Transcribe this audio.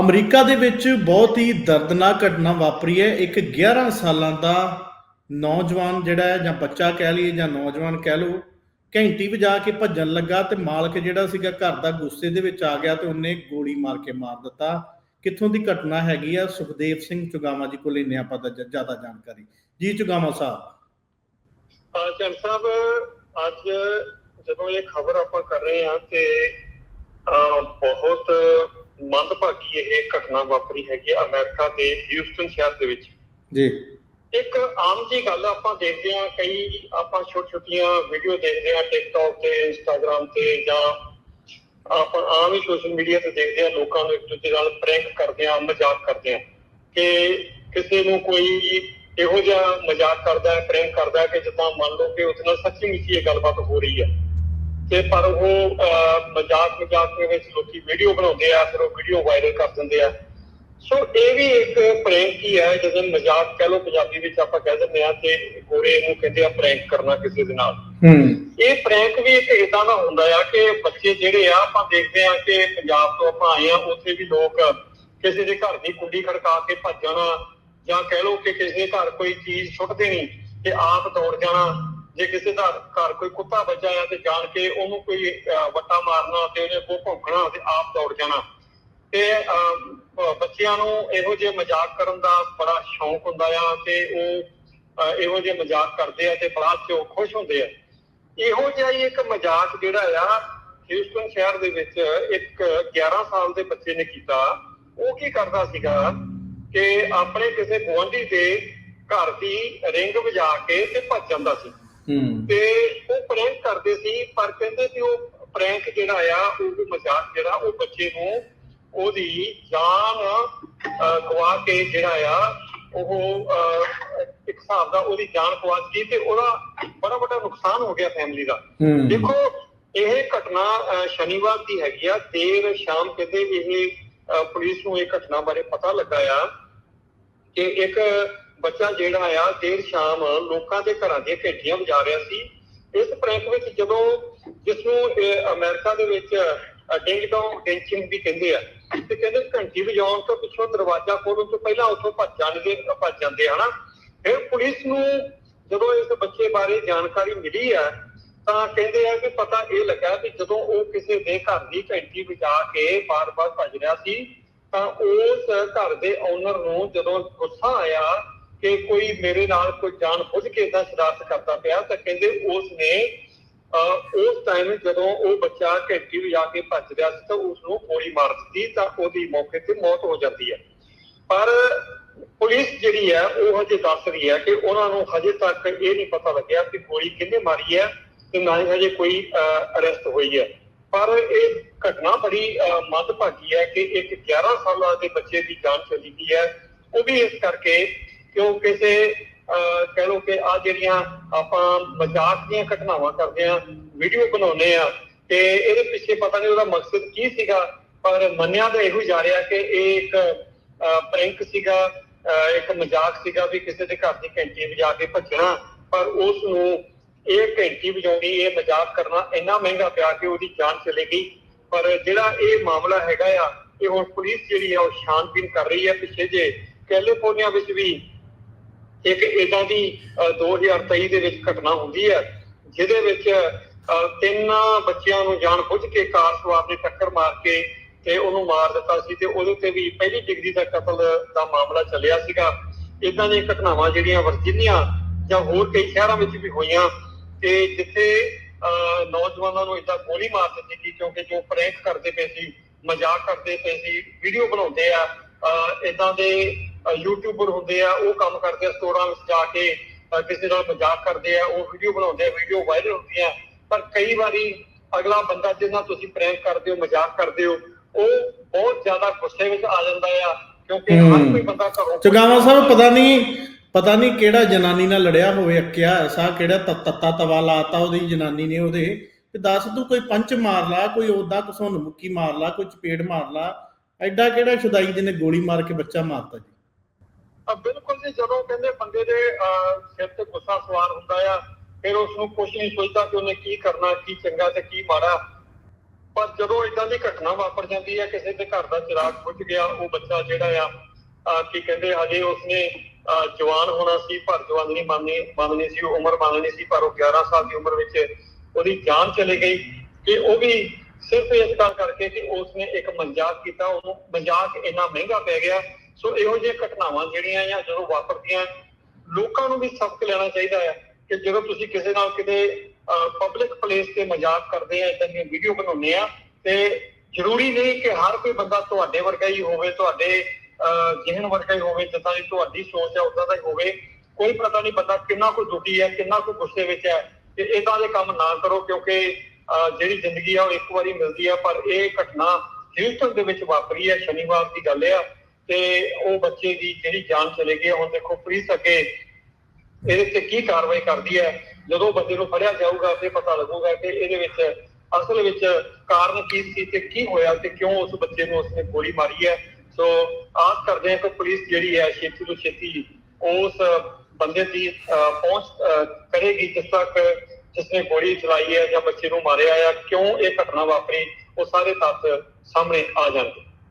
America ਦੇ ਵਿੱਚ ਬਹੁਤ ਹੀ ਦਰਦਨਾਕ ਘਟਨਾ ਵਾਪਰੀ ਹੈ। ਇੱਕ 11 ਸਾਲਾਂ ਦਾ ਨੌਜਵਾਨ ਜਿਹੜਾ ਹੈ, ਜਾਂ ਬੱਚਾ ਕਹਿ ਲਈਏ, ਜਾਂ ਨੌਜਵਾਨ ਕਹਿ ਲਓ, ਘੈਂਟੀ ਵਜਾ ਕੇ ਭੱਜਣ ਲੱਗਾ ਤੇ ਮਾਲਕ ਜਿਹੜਾ ਸੀਗਾ ਘਰ ਦਾ ਗੁੱਸੇ ਦੇ ਵਿੱਚ ਆ ਗਿਆ ਤੇ ਉਹਨੇ ਗੋਲੀ ਮਾਰ ਕੇ ਮਾਰ ਦਿੱਤਾ। ਕਿੱਥੋਂ ਦੀ ਘਟਨਾ ਹੈਗੀ ਆ? ਸੁਖਦੇਵ ਸਿੰਘ ਚੁਗਾਵਾ ਜੀ ਕੋਲ ਇੰਨੇ ਆਪਾਂ ਦਾ ਜ਼ਿਆਦਾ ਜਾਣਕਾਰੀ। ਜੀ ਚੁਗਾਵਾ ਸਾਹਿਬ। ਚੰਦ ਸਾਹਿਬ, ਅੱਜ ਜਦੋਂ ਇਹ ਖਬਰ ਆਪਾਂ ਕਰ ਰਹੇ ਹਾਂ ਤੇ ਬਹੁਤ ਮੰਦਭਾਗੀ ਇਹ ਘਟਨਾ ਵਾਪਰੀ ਹੈਗੀ ਹੈ ਅਮਰੀਕਾ ਦੇ ਹਿਊਸਟਨ ਸ਼ਹਿਰ ਦੇ ਵਿੱਚ। ਜੀ। ਇੱਕ ਆਮ ਜੀ ਗੱਲ ਆਪਾਂ ਦੇਖਦੇ ਹਾਂ ਕਈ ਆਪਾਂ ਛੋਟ ਛੋਟੀਆਂ ਵੀਡੀਓ ਦੇਖਦੇ ਹਾਂ ਟਿਕਟੌਕ ਤੇ ਇੰਸਟਾਗ੍ਰam ਤੇ ਜਾਂ ਆਪਾਂ ਆਮ ਹੀ ਸੋਸ਼ਲ ਮੀਡੀਆ ਤੇ ਦੇਖਦੇ ਹਾਂ ਲੋਕਾਂ ਨੂੰ ਇੱਕ ਦੂਜੇ ਨਾਲ ਪ੍ਰੈਂਕ ਕਰਦੇ ਆ ਮਜ਼ਾਕ ਕਰਦੇ ਆ ਕਿ ਕਿਸੇ ਨੂੰ ਕੋਈ ਇਹੋ ਜਿਹਾ ਮਜ਼ਾਕ ਕਰਦਾ ਹੈ ਪ੍ਰੈਂਕ ਕਰਦਾ ਹੈ ਕਿ ਜਿੱਦਾਂ ਮੰਨ ਲਓ ਕਿ ਉਹਦੇ ਨਾਲ ਸੱਚੀ ਮੁੱਚੀ ਇਹ ਗੱਲਬਾਤ ਹੋ ਰਹੀ ਹੈ। ਤੇ ਪਰ ਉਹ ਮਜ਼ਾਕ ਮਜ਼ਾਕ ਦੇ ਵਿੱਚ ਲੋਕੀ ਵੀਡੀਓ ਬਣਾਉਂਦੇ ਆ ਫਿਰ ਉਹ ਵੀਡੀਓ ਵਾਇਰਲ ਕਰ ਦਿੰਦੇ ਆ। ਸੋ ਇਹ ਵੀ ਇੱਕ ਪ੍ਰੈਂਕ ਹੀ ਹੈ ਜਦੋਂ ਮਜ਼ਾਕ ਕਹ ਲਓ ਪੰਜਾਬੀ ਵਿੱਚ ਆਪਾਂ ਕਹਿ ਦਿੰਦੇ ਆ ਤੇ ਗੋਰੇ ਨੂੰ ਕਹਿੰਦੇ ਆ ਪ੍ਰੈਂਕ ਕਰਨਾ ਕਿਸੇ ਦੇ ਨਾਲ। ਹੂੰ। ਇਹ ਪ੍ਰੈਂਕ ਵੀ ਇੱਕ ਇਦਾਂ ਦਾ ਹੁੰਦਾ ਆ ਕਿ ਬੱਚੇ ਜਿਹੜੇ ਆ ਆਪਾਂ ਦੇਖਦੇ ਆ ਕਿ ਪੰਜਾਬ ਤੋਂ ਆਪਾਂ ਆਏ ਆ ਉੱਥੇ ਵੀ ਲੋਕ ਕਿਸੇ ਦੇ ਘਰ ਦੀ ਕੁੰਡੀ ਖੜਕਾ ਕੇ ਭੱਜ ਜਾਣਾ ਜਾਂ ਕਹਿ ਲਓ ਕਿ ਕਿਸੇ ਦੇ ਘਰ ਕੋਈ ਚੀਜ਼ ਸੁੱਟ ਦੇਣੀ ਤੇ ਆਪ ਦੌੜ ਜਾਣਾ। ਜੇ ਕਿਸੇ ਦਾ ਘਰ ਕੋਈ ਕੁੱਤਾ ਬੱਚਾ ਆ ਤੇ ਜਾਣ ਕੇ ਉਹਨੂੰ ਕੋਈ ਵੱਟਾ ਮਾਰਨਾ ਤੇ ਉਹਨੇ ਕੋ ਭੌਂਕਣਾ ਤੇ ਆਪ ਦੌੜ ਜਾਣਾ। ਤੇ ਬੱਚਿਆਂ ਨੂੰ ਇਹੋ ਜਿਹੇ ਮਜ਼ਾਕ ਕਰਨ ਦਾ ਬੜਾ ਸ਼ੌਂਕ ਹੁੰਦਾ ਆ ਤੇ ਉਹ ਇਹੋ ਜਿਹੇ ਮਜ਼ਾਕ ਕਰਦੇ ਆ ਤੇ ਬਾਅਦ ਚ ਉਹ ਖੁਸ਼ ਹੁੰਦੇ ਆ। ਇਹੋ ਜਿਹਾ ਹੀ ਇੱਕ ਮਜ਼ਾਕ ਜਿਹੜਾ ਆ ਹਿਊਸਟਨ ਸ਼ਹਿਰ ਦੇ ਵਿੱਚ ਇੱਕ 11 ਸਾਲ ਦੇ ਬੱਚੇ ਨੇ ਕੀਤਾ। ਉਹ ਕੀ ਕਰਦਾ ਸੀਗਾ ਕਿ ਆਪਣੇ ਕਿਸੇ ਗੁਆਂਢੀ ਦੇ ਘਰ ਦੀ ਰਿੰਗ ਵਜਾ ਕੇ ਤੇ ਭੱਜ ਜਾਂਦਾ ਸੀ। ਤੇ ਉਹ ਪ੍ਰੈਂਕ ਕਰਦੇ ਸੀ ਪਰ ਕਹਿੰਦੇ ਕਿ ਉਹ ਪ੍ਰੈਂਕ ਜਿਹੜਾ ਆ ਉਹ ਮਜ਼ਾਕ ਜਿਹੜਾ ਉਹ ਬੱਚੇ ਨੂੰ ਉਹਦੀ ਜਾਨ ਗਵਾ ਕੇ ਜਿਹੜਾ ਆ ਉਹ ਇੱਕ ਹਿਸਾਬ ਦਾ ਉਹਦੀ ਜਾਨ ਗਵਾ ਗਈ ਤੇ ਉਹਦਾ ਬੜਾ ਵੱਡਾ ਨੁਕਸਾਨ ਹੋ ਗਿਆ ਫੈਮਿਲੀ ਦਾ। ਦੇਖੋ ਇਹ ਘਟਨਾ ਸ਼ਨੀਵਾਰ ਦੀ ਹੈਗੀ ਆ ਦੇਰ ਸ਼ਾਮ ਕਹਿੰਦੇ ਇਹ ਪੁਲਿਸ ਨੂੰ ਇਹ ਘਟਨਾ ਬਾਰੇ ਪਤਾ ਲੱਗਾ ਆ ਕਿ ਇੱਕ ਬੱਚਾ ਜਿਹੜਾ ਆ, ਦੇਰ ਸ਼ਾਮ ਲੋਕਾਂ ਦੇ ਘਰਾਂ ਦੀਆਂ ਘੰਟੀਆਂ ਵਜਾ ਰਿਹਾ ਸੀ। ਇਸ ਪ੍ਰੈਂਕ ਵਿੱਚ ਜਦੋਂ ਜਿਸ ਨੂੰ ਅਮਰੀਕਾ ਦੇ ਵਿੱਚ ਡਿੰਗ ਡੋਂਗ ਡੈਂਚਿੰਗ ਵੀ ਕਹਿੰਦੇ ਆ, ਤੇ ਕਹਿੰਦੇ ਘੰਟੀ ਵਜਾਉਣ ਤੋਂ ਪਿੱਛੋਂ ਦਰਵਾਜ਼ਾ ਖੋਲਣ ਤੋਂ ਪਹਿਲਾਂ ਉੱਥੋਂ ਭੱਜ ਜਾਣਗੇ ਭੱਜ ਜਾਂਦੇ, ਹਨਾ? ਫਿਰ ਪੁਲਿਸ ਨੂੰ ਜਦੋਂ ਇਸ ਬੱਚੇ ਬਾਰੇ ਜਾਣਕਾਰੀ ਮਿਲੀ ਆ, ਤਾਂ ਕਹਿੰਦੇ ਆ ਕਿ ਪਤਾ ਇਹ ਲੱਗਾ ਕਿ ਜਦੋਂ ਉਹ ਕਿਸੇ ਦੇ ਘਰ ਦੀ ਘੰਟੀ ਵਜਾ ਕੇ ਬਾਰ-ਬਾਰ ਭੱਜ ਰਿਹਾ ਸੀ, ਤਾਂ ਉਸ ਘਰ ਦੇ ਓਨਰ ਨੂੰ ਜਦੋਂ ਗੁੱਸਾ ਆਇਆ ਕਿ ਕੋਈ ਮੇਰੇ ਨਾਲ ਕੋਈ ਜਾਣ ਬੁੱਝ ਕੇ ਇਦਾਂ ਸ਼ਰਾਰਤ ਕਰਦਾ ਪਿਆ ਤਾਂ ਕਹਿੰਦੇ ਉਸ ਨੇ ਉਸ ਟਾਈਮ ਜਦੋਂ ਉਹ ਬੱਚਾ ਘੰਟੀ ਵਜਾ ਕੇ ਭੱਜ ਰਿਹਾ ਸੀ ਤਾਂ ਉਸ ਨੂੰ ਗੋਲੀ ਮਾਰ ਦਿੱਤੀ ਤਾਂ ਉਹਦੀ ਮੌਕੇ ਤੇ ਮੌਤ ਹੋ ਜਾਂਦੀ ਹੈ। ਪਰ ਪੁਲਿਸ ਜਿਹੜੀ ਹੈ ਉਹ ਹਜੇ ਦੱਸ ਰਹੀ ਹੈ ਕਿ ਉਹਨਾਂ ਨੂੰ ਹਜੇ ਤੱਕ ਇਹ ਨਹੀਂ ਪਤਾ ਲੱਗਿਆ ਕਿ ਗੋਲੀ ਕਿਹਨੇ ਮਾਰੀ ਹੈ ਤੇ ਨਾ ਹੀ ਹਜੇ ਕੋਈ ਅਰੈਸਟ ਹੋਈ ਹੈ। ਪਰ ਇਹ ਘਟਨਾ ਬੜੀ ਅਹ, ਮੰਦਭਾਗੀ ਹੈ ਕਿ ਇੱਕ 11 ਸਾਲਾਂ ਦੇ ਬੱਚੇ ਦੀ ਜਾਨ ਚਲੀ ਗਈ ਹੈ। ਉਹ ਵੀ ਇਸ ਕਰਕੇ ਕਿਉਂ ਕਿਸੇ ਅਹ, ਕਹਿ ਲਓ ਕਿ ਆ ਜਿਹੜੀਆਂ ਆਪਾਂ ਮਜ਼ਾਕ ਦੀਆਂ ਘਟਨਾਵਾਂ ਕਰਦੇ ਆ ਵੀਡੀਓ ਬਣਾਉਂਦੇ ਆ ਤੇ ਇਹਦੇ ਪਿੱਛੇ ਪਤਾ ਨਹੀਂ ਉਹਦਾ ਮਕਸਦ ਕੀ ਸੀਗਾ ਪਰ ਮੰਨਿਆ ਤਾਂ ਇਹੋ ਜਾ ਰਿਹਾ ਕਿ ਇਹ ਇੱਕ ਪ੍ਰੈਂਕ ਸੀਗਾ ਇੱਕ ਮਜ਼ਾਕ ਸੀਗਾ ਵੀ ਕਿਸੇ ਦੇ ਘਰ ਦੀ ਘੰਟੀ ਵਜਾ ਕੇ ਭੱਜਣਾ ਪਰ ਉਸ ਨੂੰ ਇਹ ਘੰਟੀ ਵਜਾਉਣੀ ਇਹ ਮਜ਼ਾਕ ਕਰਨਾ ਇੰਨਾ ਮਹਿੰਗਾ ਪਿਆ ਕਿ ਉਹਦੀ ਜਾਨ ਚਲੇ ਗਈ। ਪਰ ਜਿਹੜਾ ਇਹ ਮਾਮਲਾ ਹੈਗਾ ਆ ਇਹ ਹੁਣ ਪੁਲਿਸ ਜਿਹੜੀ ਆ ਉਹ ਛਾਣਬੀਨ ਕਰ ਰਹੀ ਹੈ ਪਿੱਛੇ ਜੇ। ਕੈਲੀਫੋਰਨੀਆ ਵਿੱਚ ਵੀ ਇੱਕ ਇਦਾਂ ਦੀ ਅਹ, 2023 ਦੇ ਵਿੱਚ ਘਟਨਾ ਹੁੰਦੀ ਹੈ ਜਿਹਦੇ ਵਿੱਚ ਅਹ, ਤਿੰਨ ਬੱਚਿਆਂ ਨੂੰ ਜਾਣ ਬੁੱਝ ਕੇ ਕਾਰ ਸਵਾਰ ਨੇ ਟੱਕਰ ਮਾਰ ਕੇ ਤੇ ਉਹਨੂੰ ਮਾਰ ਦਿੱਤਾ ਸੀ ਤੇ ਉਹਦੇ ਤੇ ਵੀ ਪਹਿਲੀ ਡਿਗਰੀ ਦਾ ਕਤਲ ਦਾ ਮਾਮਲਾ ਚੱਲਿਆ ਸੀਗਾ। ਇਦਾਂ ਦੀਆਂ ਘਟਨਾਵਾਂ ਜਿਹੜੀਆਂ ਵਰਜੀਨੀਆ ਜਾਂ ਹੋਰ ਕਈ ਸ਼ਹਿਰਾਂ ਵਿੱਚ ਵੀ ਹੋਈਆਂ ਤੇ ਜਿੱਥੇ ਅਹ, ਨੌਜਵਾਨਾਂ ਨੂੰ ਇਦਾਂ ਗੋਲੀ ਮਾਰ ਦਿੱਤੀ ਗਈ ਕਿਉਂਕਿ ਜੋ ਪ੍ਰੈਂਕ ਕਰਦੇ ਪਏ ਸੀ ਮਜ਼ਾਕ ਕਰਦੇ ਪਏ ਸੀ ਵੀਡੀਓ ਬਣਾਉਂਦੇ ਆ ਇਦਾਂ ਦੇ ਯੂਟਿਊਬਰ ਹੁੰਦੇ ਆ ਉਹ ਕੰਮ ਕਰਦੇ ਆ ਸਟੋਰਾਂ ਵਿੱਚ ਜਾ ਕੇ ਕਿਸੇ ਨਾਲ ਮਜ਼ਾਕ ਕਰਦੇ ਆ ਉਹ ਵੀਡੀਓ ਬਣਾਉਂਦੇ ਆ ਵੀਡੀਓ ਵਾਇਰਲ ਹੁੰਦੀਆਂ ਪਰ ਕਈ ਵਾਰੀ ਅਗਲਾ ਬੰਦਾ ਜਿਹਦੇ ਨਾਲ ਤੁਸੀਂ ਪ੍ਰੈਂਕ ਕਰਦੇ ਹੋ ਮਜ਼ਾਕ ਕਰਦੇ ਹੋ ਉਹ ਬਹੁਤ ਜ਼ਿਆਦਾ ਗੁੱਸੇ ਵਿੱਚ ਆ ਜਾਂਦਾ ਆ ਕਿਉਂਕਿ ਹਰ। ਕੋਈ ਬੰਦਾ ਘਰੋਂ ਚੁਗਾਵਾ ਸਾਹਿਬ ਪਤਾ ਨਹੀਂ ਪਤਾ ਨਹੀਂ ਕਿਹੜਾ ਜਨਾਨੀ ਨਾਲ ਲੜਿਆ ਹੋਵੇ ਅੱਕਿਆ ਐਸਾ ਕਿਹੜਾ ਤੱਤਾ ਤਵਾ ਲਾਤਾ ਉਹਦੀ ਜਨਾਨੀ ਨੇ ਉਹਦੇ। ਤੇ ਦੱਸ ਤੂੰ ਕੋਈ ਪੰਚ ਮਾਰ ਲਾ ਕੋਈ ਉਹਦਾ ਘਸੁੰਨ ਮੁੱਕੀ ਮਾਰ ਲਾ ਕੋਈ ਚਪੇੜ ਮਾਰ ਲਾ ਐਡਾ ਕਿਹੜਾ ਸ਼ੁਦਾਈ ਜਿਹਨੇ ਗੋਲੀ ਮਾਰ ਕੇ ਬੱਚਾ ਮਾਰਤਾ ਜੀ? ਬਿਲਕੁਲ ਜੀ, ਜਦੋਂ ਕਹਿੰਦੇ ਬੰਦੇ ਦੇ ਸਿਰ ਤੇ ਗੁੱਸਾ ਸਵਾਰ ਹੁੰਦਾ ਆ, ਫਿਰ ਉਸ ਨੂੰ ਕੁਝ ਨਹੀਂ ਸੋਚਦਾ ਕਿ ਉਹਨੇ ਕੀ ਕਰਨਾ, ਕੀ ਚੰਗਾ ਤੇ ਕੀ ਮਾੜਾ। ਪਰ ਜਦੋਂ ਇਦਾਂ ਦੀ ਘਟਨਾ ਵਾਪਰ ਜਾਂਦੀ ਹੈ ਕਿਸੇ ਦੇ ਘਰ ਦਾ ਚਿਰਾਗ ਬੁੱਝ ਗਿਆ, ਉਹ ਬੱਚਾ ਜਿਹੜਾ ਆ, ਅਹ ਕੀ ਕਹਿੰਦੇ, ਹਜੇ ਉਸਨੇ ਜਵਾਨ ਹੋਣਾ ਸੀ, ਪਰ ਜਵਾਨੀ ਮੰਨਣੀ ਮੰਨਣੀ ਸੀ, ਉਮਰ ਮੰਨਣੀ ਸੀ, ਪਰ ਉਹ 11 ਸਾਲ ਦੀ ਉਮਰ ਵਿੱਚ ਉਹਦੀ ਜਾਨ ਚਲੀ ਗਈ ਕਿ ਉਹ ਵੀ ਸਿਰਫ ਇਸ ਗੱਲ ਕਰਕੇ ਕਿ ਉਸਨੇ ਇੱਕ ਮਜ਼ਾਕ ਕੀਤਾ, ਉਹਨੂੰ ਮਜ਼ਾਕ ਇੰਨਾ ਮਹਿੰਗਾ ਪੈ ਗਿਆ ਸੋ ਇਹੋ ਜਿਹੀਆਂ ਘਟਨਾਵਾਂ ਜਿਹੜੀਆਂ ਆ ਜਦੋਂ ਵਾਪਰਦੀਆਂ ਲੋਕਾਂ ਨੂੰ ਵੀ ਸਬਕ ਲੈਣਾ ਚਾਹੀਦਾ ਹੈ ਕਿ ਜਦੋਂ ਤੁਸੀਂ ਕਿਸੇ ਨਾਲ ਕਿਤੇ ਪਬਲਿਕ ਪਲੇਸ ਤੇ ਮਜ਼ਾਕ ਕਰਦੇ ਆ ਇਦਾਂ ਦੀਆਂ ਵੀਡੀਓ ਬਣਾਉਂਦੇ ਆ ਤੇ ਜ਼ਰੂਰੀ ਨਹੀਂ ਕਿ ਹਰ ਕੋਈ ਬੰਦਾ ਤੁਹਾਡੇ ਵਰਗਾ ਹੀ ਹੋਵੇ ਤੁਹਾਡੇ ਜਿਹਨ ਵਰਗਾ ਹੀ ਹੋਵੇ ਜਿੱਦਾਂ ਦੀ ਤੁਹਾਡੀ ਸੋਚ ਹੈ ਉਦਾਂ ਦਾ ਹੀ ਹੋਵੇ। ਕੋਈ ਪਤਾ ਨਹੀਂ ਬੰਦਾ ਕਿੰਨਾ ਕੁ ਦੁਖੀ ਹੈ ਕਿੰਨਾ ਕੁ ਗੁੱਸੇ ਵਿੱਚ ਹੈ ਤੇ ਇਦਾਂ ਦੇ ਕੰਮ ਨਾ ਕਰੋ ਕਿਉਂਕਿ ਅਹ, ਜਿਹੜੀ ਜ਼ਿੰਦਗੀ ਆ ਉਹ ਇੱਕ ਵਾਰੀ ਮਿਲਦੀ ਆ ਪਰ ਇਹ ਘਟਨਾ ਹਿਊਸਟਨ ਦੇ ਵਿੱਚ ਵਾਪਰੀ ਹੈ ਸ਼ਨੀਵਾਰ ਦੀ ਗੱਲ ਆ। ਤੇ ਉਹ ਬੱਚੇ ਦੀ ਜਿਹੜੀ ਜਾਨ ਚਲੇ ਗਈ ਹੁਣ ਦੇਖੋ ਪੁਲਿਸ ਅੱਗੇ ਇਹਦੇ ਤੇ ਕੀ ਕਾਰਵਾਈ ਕਰਦੀ ਹੈ ਜਦੋਂ ਬੰਦੇ ਨੂੰ ਫੜਿਆ ਜਾਊਗਾ ਫਿਰ ਪਤਾ ਲੱਗੂਗਾ ਕਿ ਇਹਦੇ ਵਿੱਚ ਅਸਲ ਵਿੱਚ ਕਾਰਨ ਕੀ ਸੀ ਤੇ ਕੀ ਹੋਇਆ ਤੇ ਕਿਉਂ ਉਸ ਬੱਚੇ ਨੂੰ ਉਸਨੇ ਗੋਲੀ ਮਾਰੀ ਹੈ। ਸੋ ਆਸ ਕਰਦੇ ਹਾਂ ਕਿ ਪੁਲਿਸ ਜਿਹੜੀ ਹੈ ਛੇਤੀ ਤੋਂ ਛੇਤੀ ਉਸ ਬੰਦੇ ਦੀ ਅਹ, ਪਹੁੰਚ ਅਹ, ਕਰੇਗੀ ਜਿਸ ਤੱਕ ਜਿਸਨੇ ਗੋਲੀ ਚਲਾਈ ਹੈ ਜਾਂ ਬੱਚੇ ਨੂੰ ਮਾਰਿਆ ਹੈ ਕਿਉਂ ਇਹ ਘਟਨਾ ਵਾਪਰੀ ਉਹ ਸਾਰੇ ਤੱਥ ਸਾਹਮਣੇ ਆ ਜਾਣਗੇ।